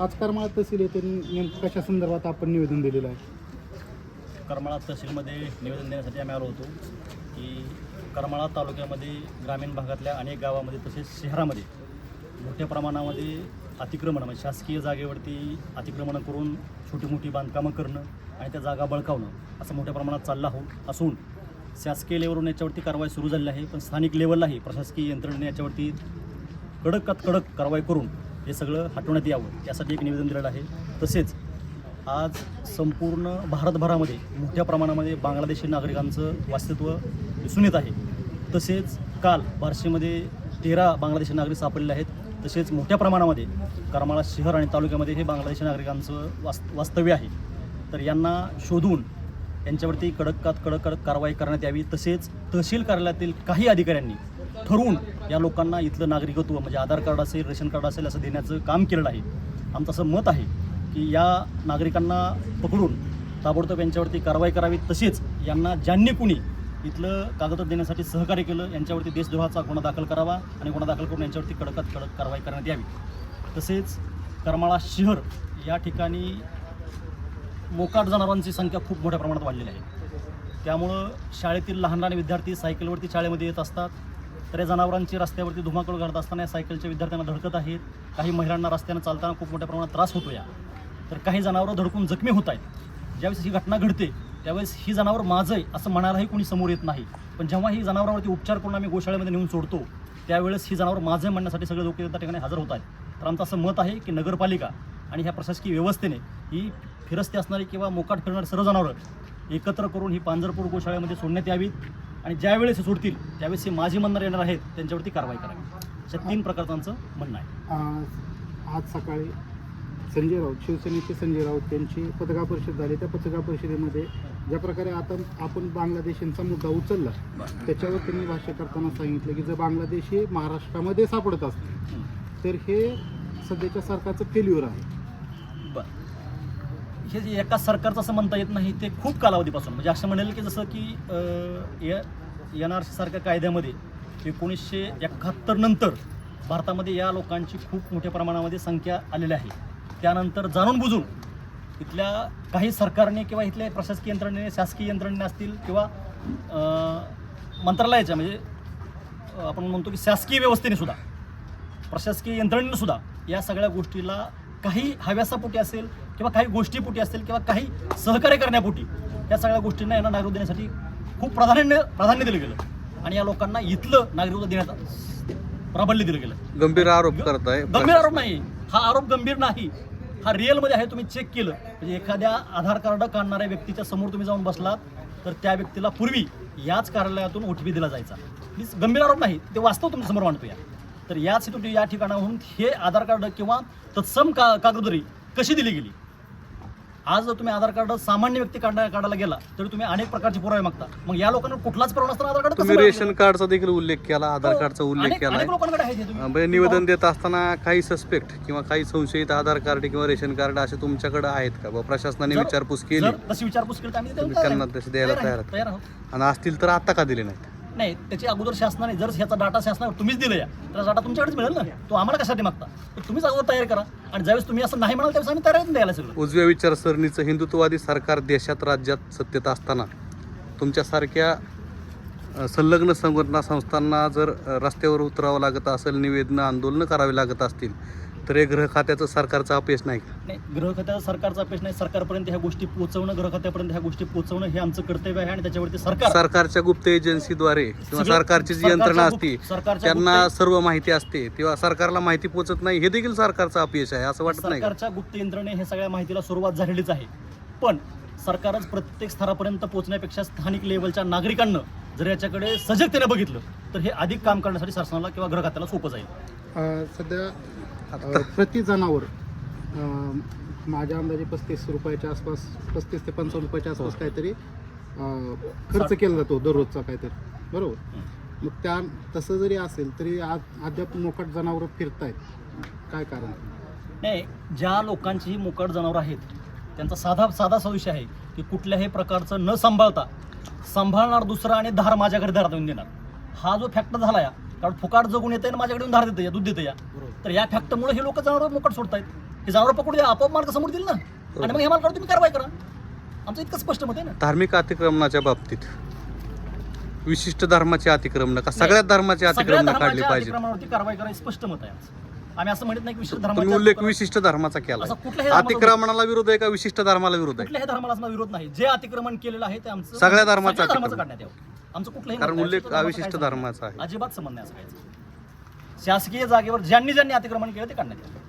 आज करमाळा तहसील येथे नेमकं कशा संदर्भात आपण निवेदन दिलेलं आहे? करमाळा तहसीलमध्ये निवेदन देण्यासाठी आम्ही आलो होतो की करमाळा तालुक्यामध्ये ग्रामीण भागातल्या अनेक गावामध्ये तसेच शहरामध्ये मोठ्या प्रमाणामध्ये अतिक्रमण म्हणजे शासकीय जागेवरती अतिक्रमण करून छोटी मोठी बांधकामं करणं आणि त्या जागा बळकावणं असं मोठ्या प्रमाणात चाललं हो असून शासकीय लेवलवरून याच्यावरती कारवाई सुरू झालेली आहे पण स्थानिक लेवललाही प्रशासकीय यंत्रणेने याच्यावरती कडकात कडक कारवाई करून हे सगळं हटवण्यात यावं यासाठी एक निवेदन दिलेलं आहे. तसेच आज संपूर्ण भारतभरामध्ये मोठ्या प्रमाणामध्ये बांगलादेशी नागरिकांचं वास्तव्य दिसून येत आहे. तसेच काल बार्शीमध्ये तेरा बांगलादेशी नागरिक सापडलेले आहेत. तसेच मोठ्या प्रमाणामध्ये करमाळा शहर आणि तालुक्यामध्ये हे बांगलादेशी नागरिकांचं वास् वास्तव्य आहे. तर यांना शोधून यांच्यावरती कडक कडक कडक कारवाई करण्यात यावी. तसेच तहसील कार्यालयातील काही अधिकाऱ्यांनी ठरवून या लोकांना इथलं नागरिकत्व म्हणजे आधार कार्ड असेल रेशन कार्ड असेल असं देण्याचं काम केलेलं आहे. आमचं असं मत आहे की या नागरिकांना पकडून ताबडतोब यांच्यावरती कारवाई करावी. तसेच यांना ज्यांनी कुणी इथलं कागदपत्र देण्यासाठी सहकार्य केलं यांच्यावरती देशद्रोहाचा गुन्हा दाखल करावा आणि गुन्हा दाखल करून यांच्यावरती कडकात कडक कारवाई करण्यात यावी. तसेच करमाळा शहर या ठिकाणी मोकाट जनावरांची संख्या खूप मोठ्या प्रमाणात वाढलेली आहे. त्यामुळं शाळेतील लहान लहान विद्यार्थी सायकलवरती शाळेमध्ये येत असतात. तर या जनावरांची रस्त्यावरती धुमाकूळ करत असताना या सायकलच्या विद्यार्थ्यांना धडकत आहेत. काही महिलांना रस्त्यानं चालताना खूप मोठ्या प्रमाणात त्रास होतो या तर काही जनावरं धडकून जखमी होत आहेत. ज्यावेळेस ही घटना घडते त्यावेळेस ही जनावर माझं आहे असं म्हणायलाही कोणी समोर येत नाही. पण जेव्हा ही जनावरांवरती उपचार करून आम्ही गोशाळेमध्ये नेऊन सोडतो त्यावेळेस ही जनावर माझं म्हणण्यासाठी सगळे लोक त्या ठिकाणी हजर होत आहेत. तर आमचं असं मत आहे की नगरपालिका आणि ह्या प्रशासकीय व्यवस्थेने ही फिरस्ती असणारी किंवा मोकाट फिरणारी सर्व जनावरं एकत्र करून ही पांजरपूर गोशाळेमध्ये सोडण्यात यावीत. आणि ज्यावेळेस हे सोडतील त्यावेळेस हे माझी म्हणणार येणार आहेत त्यांच्यावरती कारवाई करावी. अशा तीन प्रकारचं म्हणणं आहे. आज आज सकाळी संजय राऊत शिवसेनेचे संजय राऊत यांची पत्रकार परिषद झाली. त्या पत्रकार परिषदेमध्ये ज्या प्रकारे आता आपण बांगलादेशींचा मुद्दा उचलला त्याच्यावर त्यांनी भाष्य करताना सांगितलं की जर बांगलादेशी महाराष्ट्रामध्ये सापडत असतील तर हे सध्याच्या सरकारचं फेल्युअर आहे. बरं. हे जे एका सरकारचं असं म्हणता येत नाही ते खूप कालावधीपासून. म्हणजे असं म्हणेल की जसं की एन आर सी सारख्या कायद्यामध्ये एकोणीसशे एकाहत्तर नंतर भारतामध्ये या लोकांची खूप मोठ्या प्रमाणामध्ये संख्या आलेली आहे. त्यानंतर जाणून बुजून इथल्या काही सरकारने किंवा इथल्या प्रशासकीय यंत्रणेने शासकीय यंत्रणेने असतील किंवा मंत्रालयाच्या म्हणजे आपण म्हणतो की शासकीय व्यवस्थेने सुद्धा प्रशासकीय यंत्रणेने सुद्धा या सगळ्या गोष्टीला काही हव्यासापोटी असेल किंवा काही गोष्टीपोटी असेल किंवा काही सहकार्य करण्यापोटी या सगळ्या गोष्टींना यांना नागरिकत्व देण्यासाठी खूप प्राधान्य प्राधान्य दिलं गेलं. आणि या लोकांना इथलं नागरिकत्व देण्यात प्राबल्य दिलं गेलं. गंभीर आरोप करताय. गंभीर आरोप नाही. हा आरोप गंभीर नाही. हा रिअलमध्ये आहे तुम्ही चेक केलं. म्हणजे एखाद्या आधार कार्ड काढणाऱ्या व्यक्तीच्या समोर तुम्ही जाऊन बसलात तर त्या व्यक्तीला पूर्वी याच कार्यालयातून ओ टी पी दिला जायचा. प्लीज गंभीर आरोप नाही. ते वास्तव तुमच्यासमोर मांडतो या तर याच या ठिकाणाहून हे आधार कार्ड किंवा तत्सम का कागदोरी कशी दिली गेली? आज जर तुम्ही आधार कार्ड सामान्य व्यक्ती काढा काढायला गेला तर तुम्ही अनेक प्रकारचे पुरावे मागता मग या लोकांना कुठलाच पुरावा नसताना आधार कार्ड तुम्ही? रेशन कार्डचा देखील उल्लेख केला आधार हो. कार्डचा उल्लेख अनेक- केलाय अनेक लोकांकडे आहे तुम्ही. म्हणजे निवेदन देत असताना काही सस्पेक्ट किंवा काही संशयित आधार कार्ड किंवा रेशन कार्ड असे तुमच्याकडे आहेत का बुवा प्रशासनाने जर- विचारपूस केली जर तशी विचारपूस केली तर आम्ही तुम्ही तयार त्यांना. तशी द्यायला तयार तयार आहे, आहात. तयार आहोत आणि असतील तर आता का दिले नाहीत नाही त्याची अगोदर शासनाने जर ह्याचा डाटा शासनावर तुम्हीच दिलं या तर डाटा तुमच्याकडेच मिळेल ना? तो आम्हाला कशासाठी मागता? तर तुम्हीच अगोदर तयार करा. आणि ज्यावेळेस तुम्ही असं नाही म्हणाल त्यावेळेस आम्ही तयार द्यायला सगळं. उजव्या विचारसरणीचं हिंदुत्ववादी सरकार देशात राज्यात सत्तेत असताना तुमच्यासारख्या संलग्न संघटना संस्थांना जर रस्त्यावर उतरावं लागत असेल निवेदनं आंदोलनं करावी लागत असतील तर हे गृह खात्याचं सरकारचं अपयश नाही का? नाही गृह खात्याचा सरकारचा अपेक्षा नाही. सरकारपर्यंत ह्या गोष्टी पोहोचवणं गृह खात्यापर्यंत ह्या गोष्टी पोहोचवणं हे आमचं कर्तव्य आहे आणि त्याच्यावरती सरकार सरकारच्या गुप्त एजन्सीद्वारे किंवा सगळं- सरकारची जी सरकारच्या यंत्रणा गुप्त- असते सरकारच्या त्यांना गुप्त- सर्व माहिती असते तेव्हा सरकारला माहिती पोहोचत नाही हे देखील सरकारचं अपयश आहे असं वाटत नाही का? सरकारच्या गुप्त यंत्रणे हे सगळ्या माहितीला सुरुवात झालेलीच आहे. पण सरकारच प्रत्येक स्तरापर्यंत पोहोचण्यापेक्षा स्थानिक लेवलच्या नागरिकांना जर याच्याकडे सजगतेने बघितलं तर हे अधिक काम करण्यासाठी शासनाला किंवा गृह खात्याला सोपं जाईल. अं, सध्या प्रति जनावर अं, माझ्या अंदाजे पस्तीस रुपयाच्या आसपास पस्तीस ते पंचावन्न रुपयाच्या आसपास काहीतरी अं, खर्च केला जातो दररोजचा काहीतरी. बरोबर? मग त्या तसं जरी असेल तरी आज अद्याप मोकाट जनावरं फिरतायत. काय कारण? नाही ज्या लोकांची ही मोकाट जनावरं आहेत त्यांचा साधा साधा विषय आहे की कुठल्याही प्रकारचं न सांभाळता सांभाळणार दुसरा आणि धार माझ्याकडे धार देऊन देणार. हा जो फॅक्टर झाला या कारण फुकाट जगून येते आणि माझ्याकडे येऊन धार देतं या दूध देतं या. तर या फॅक्टमुळे हे लोक जनावर मोकट सोडतायत. हे जनावर पकडू द्या आपोआप मार्ग समोर दिल ना. आणि मग हे मार्गावर तुम्ही कारवाई करा. आमचं इतकं स्पष्ट मत आहे ना. धार्मिक अतिक्रमणाच्या बाबतीत विशिष्ट धर्माचे अतिक्रमण का सगळ्याच धर्माचे अतिक्रमण काढली पाहिजे अतिक्रमणावरती कारवाई करायची स्पष्ट मत आहे आमचं. आम्ही असं म्हणत नाही की विशिष्ट तुम्ही उल्लेख विशिष्ट धर्माचा केला अतिक्रमणाला विरोध आहे का विशिष्ट धर्माला विरोध आहे? कुठल्याही धर्माला विरोध नाही. जे अतिक्रमण केलेलं आहे ते आमचं सगळ्या धर्माचं. काढण्यात यावं. आमचं कुठलंही कारण. उल्लेख विशिष्ट धर्माचं अविशिष्ट. धर्माचा आहे. अजिबात संबंध नाही असं काहीच. शासकीय जागेवर ज्यांनी ज्यांनी अतिक्रमण केलं ते काढण्यात यावं